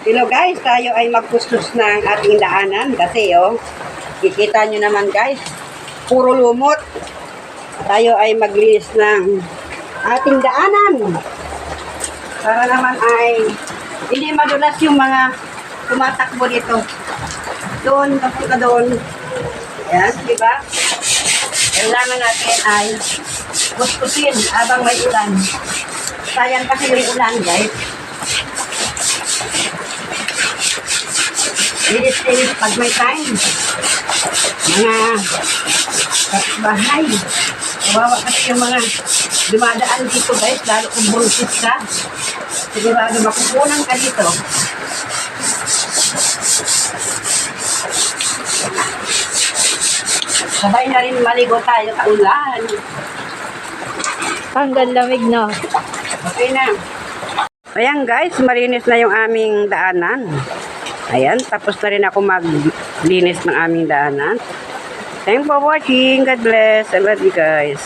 Hello guys, tayo ay magkustos ng ating daanan kasi oh, kikita nyo naman guys, puro lumot. Tayo ay maglinis ng ating daanan. Para naman ay hindi madulas yung mga tumatakbo dito. Doon, papunta doon. Ayan, di ba? Kailangan natin ay kuskusin habang may ulan. Sayang kasi yung ulan guys. Linis-linis pag may time. Mga bahay. Kawawa kasi yung mga dumadaan dito guys, lalo kung buntis ka. Sigurado makukunan ka dito. Sabay na rin maligo tayo sa ulan. Hanggang lamig na. Okay na. Ayan guys, malinis na yung aming daanan. Ayan, tapos na rin ako maglinis ng aming daanan. Thanks for watching. God bless. I love you guys.